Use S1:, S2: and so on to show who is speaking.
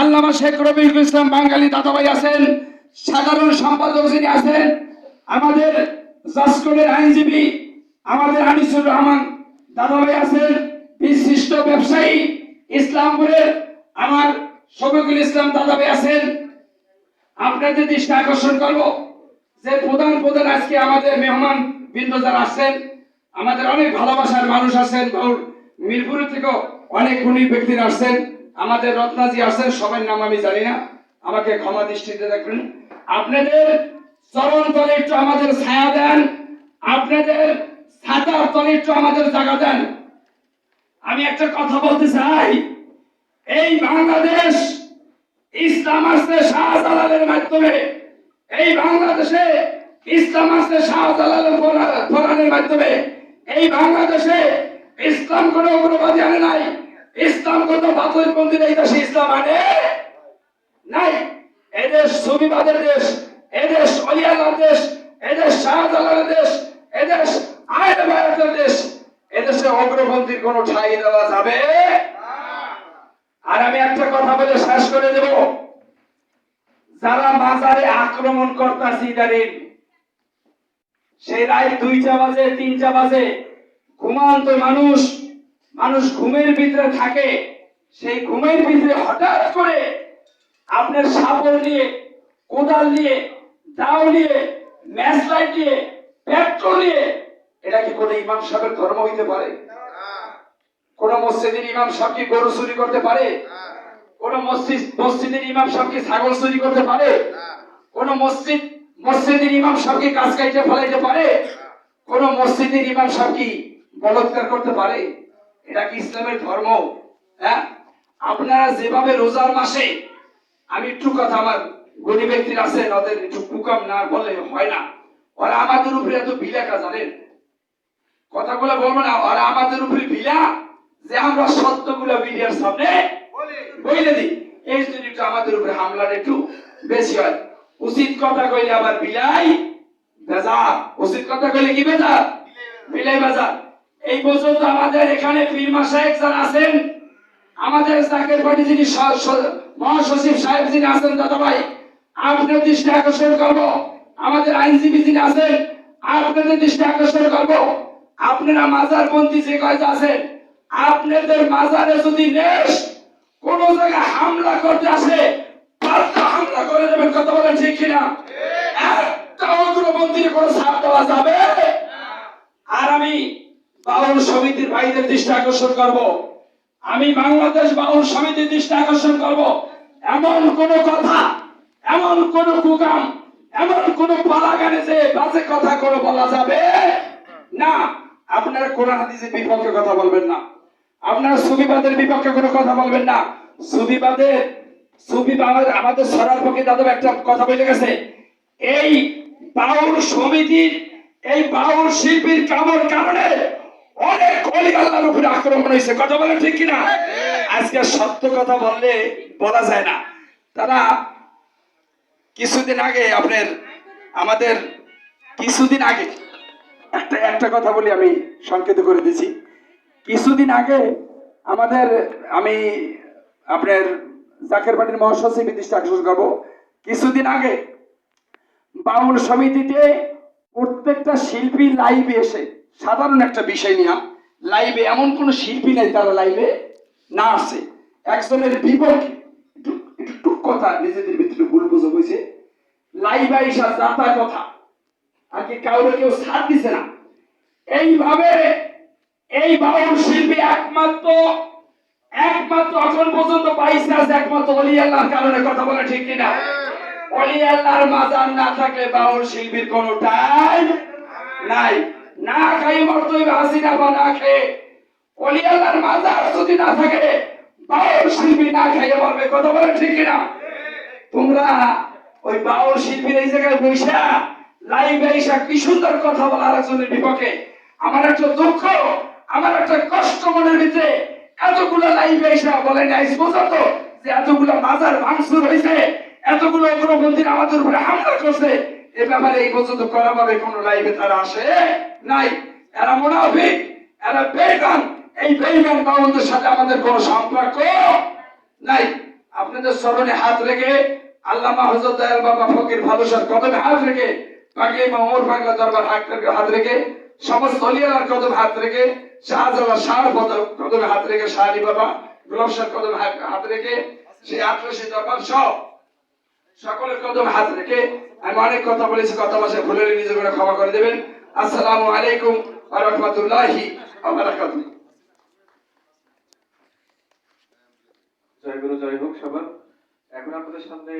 S1: আল্লামা শেখ রবিউল ইসলাম বাঙালি দাদাভাই আছেন, সাধারণ সম্পাদক যিনি আছেন, আমাদের জাসকোটের আইনজীবী আমাদের আনিসুর রহমান দাদাভাই আছেন, বিশিষ্ট ব্যবসায়ী, ইসলামপুরের আমার শফিকুল ইসলাম দাদাভাই আছেন। আপনাদের দৃষ্টি আকর্ষণ করব যে প্রধান প্রধান আজকে আমাদের মেহমান বৃন্দ যারা আসছেন আমাদের অনেক ভালোবাসার মানুষ আছেন মিরপুর থেকেও অনেক গুণী ব্যক্তিরা আসছেন। আমাদের রত্নাজি আছেন, সবার নাম আমি জানি না। আমাকে ক্ষমা দৃষ্টিতে দেখবেন। আপনাদের চরণ তলে একটু আমাদের ছায়া দেন। আপনাদের ছাতার তলে একটু আমাদের জায়গা দেন। আমি একটা কথা বলতে চাই। এই বাংলাদেশ ইসলাম আসছে শাহজালালের মাধ্যমে। এই বাংলাদেশে ইসলাম আসছে শাহজালালের কোরআনের মাধ্যমে। এই বাংলাদেশে ইসলাম কোনো উগ্রবাদী আনে নাই। ইসলাম কোন বাতিলপন্থী এই দেশে ইসলাম আনে নাই। এদেশ সুবিবাদের দেশ এদেশ অলিয়ালার দেশ এদেশ শাহজালালের দেশ এদেশ আয়ের ভারতের দেশ। এদেশে অগ্রপন্থীর কোনো ঠাই দেওয়া যাবে? আর আমি একটা কথা বলে শেষ করে দেব। যারা মাজারে আক্রমণ করতেছে ইদারিন সেই রাত দুইটা বাজে, তিনটা বাজে, ঘুমান্ত মানুষ মানুষ ঘুমের ভিতরে থাকে, সেই ঘুমের ভিতরে হঠাৎ করে আপনার সাপড় নিয়ে, কোদাল নিয়ে, দাও নিয়ে ম্যাচ নিয়ে, পেট্রোল নিয়ে, এটা কি কোনো ইমাম সাহেবের ধর্ম হইতে পারে? কোন মসজিদের ইমাম সাহেব কি গরু চুরি করতে পারে? কোন মসজিদ, মসজিদের ইমাম সাহেব কি ছাগল চুরি করতে পারে? কোন মসজিদ, মসজিদের ইমাম সাহেব কি কাজ কাইটে ফেলাইতে পারে? কোন মসজিদের ইমাম সাহেব কি বলৎকার করতে পারে? এটা কি ইসলামের ধর্ম? হ্যাঁ? আপনারা যেভাবে রোজার মাসে আমি একটু কথা আমার গরিব ব্যক্তির আছেন ওদের একটু কুকাম না বলে হয় না। ওরা আমাদের উপরে এত বিলাকা জানেন? কথাগুলো বলব না আর আমাদের উপরে ভিলা যে আমরা সত্যগুলো মিডিয়ার সামনে বইলে দিই। এই জন্য একটু আমাদের উপরে হামলাটা একটু বেশি হয়। উচিত কথা কইলে আবার বিলাই বেজা উচিত কথা কইলে কি বেজা বিলাই বেজা এই পর্যন্ত আমাদের এখানে পীর মাসায়েক যারা আছেন আমাদের জাকের পার্টি যিনি মহাসচিব সাহেব যিনি আছেন দাদা ভাই আপনার দৃষ্টি আকর্ষণ করব। আমাদের আইনজীবী যিনি আছেন আপনাদের দৃষ্টি আকর্ষণ করব। আপনারা মাজার পন্থী যে কয়েক আছেন আপনাদের মাজারে যদি নেশ কোন জায়গায় হামলা করতে আসে পাল্টা হামলা করে দেবেন কথা বলেন ঠিক কিনা? একটা অগ্রপন্থীর কোনো ছাপ দেওয়া যাবে? আর আমি বাউল সমিতির ভাইদের দৃষ্টি আকর্ষণ করব। আমি বাংলাদেশ বাউল সমিতির দৃষ্টি আকর্ষণ করব। এমন কোন কথা, এমন কোন কুকাম, এমন কোন পালাগানে যে বাজে কথা কোনো বলা যাবে না। আপনারা কোরআন হাদিসের বিপক্ষে কথা বলবেন না। আপনারা সুবিবাদের বিপক্ষে কোনো কথা বলবেন না। সুবিবাদের সুবিবাদ আমাদের সরার পক্ষে দাদু একটা কথা বলে গেছে। এই বাউল সমিতির, এই বাউল শিল্পীর কামর কারণে অনেক অলি আল্লাহর উপরে আক্রমণ হয়েছে। কথা বলে ঠিক কিনা? আজকে সত্য কথা বললে বলা যায় না। তারা কিছুদিন আগে আপনার আমাদের কিছুদিন আগে একটা একটা কথা বলি আমি সংকেত করে দিছি কিছুদিন আগে আমাদের আমি আপনার জাকের বাড়ির মহাসচিব দৃষ্টি আকর্ষণ করব। কিছুদিন আগে বাউল সমিতিতে প্রত্যেকটা শিল্পী লাইভে এসে সাধারণ একটা বিষয় নিয়ে লাইভে এমন কোন শিল্পী নেই তারা লাইভে না আসে। একজনের বিপক্ষে একটু একটু টুক কথা নিজেদের ভিতরে ভুল বুঝে হয়েছে। লাইভ আইসা যাতা কথা আর কি কাউরে কেউ সাথ দিছে না। এইভাবে এই বাউল শিল্পী একমাত্র একমাত্র এখন পর্যন্ত পাইছে আছে একমাত্র অলি আল্লাহর কারণে কথা বলে ঠিক কিনা? অলি আল্লাহর মাজার না থাকলে বাউল শিল্পীর কোনো টাইম নাই। না খাই মরতে হইবে হাসিনা বা না খেয়ে অলি আল্লাহর মাজার যদি না থাকে, বাউল শিল্পী না খাইয়ে মরবে, কথা বলে ঠিক কিনা? তোমরা ওই বাউল শিল্পীর এই জায়গায় বৈশা লাইভ আইসা কি সুন্দর কথা বলা আরেকজনের বিপক্ষে? আমার একটা দুঃখ, আমার একটা কষ্ট মনের ভিতরে এতগুলো লাইভ আইসা বলে আইস পর্যন্ত যে এতগুলো বাজার ভাঙচুর হয়েছে, এতগুলো অগ্রপন্থীরা আমাদের উপরে হামলা করছে এ ব্যাপারে এই পর্যন্ত করা ভাবে কোন লাইভে তারা আসে নাই। এরা মোনাফিক, এরা বেগান এই বেগান বাউলদের সাথে আমাদের কোনো সম্পর্ক নাই। আপনাদের স্মরণে হাত রেখে আল্লামা হজরত দয়াল বাবা ফকির ভালুসার কদমে হাত রেখে পাগলি মামুর বাংলা দরবার হাত রেখে হাত রেখে সমস্ত অলিয়ালার কদমে হাত রেখে শাহজালাল শাহ কদমে হাত রেখে শাহরি বাবা, গোলাপ শাহ কদমে হাত রেখে সেই আটরশি দরবার সব সকলের কদমে হাত রেখে আমি অনেক কথা বলেছি, কথা মাসে ভুলে নিজের করে ক্ষমা করে দেবেন। আসসালামু আলাইকুম রাহমাতুল্লাহি ওয়া বারাকাতুহু।
S2: জয় গুরু, জয় হোক সবার। এখন আপনাদের সামনে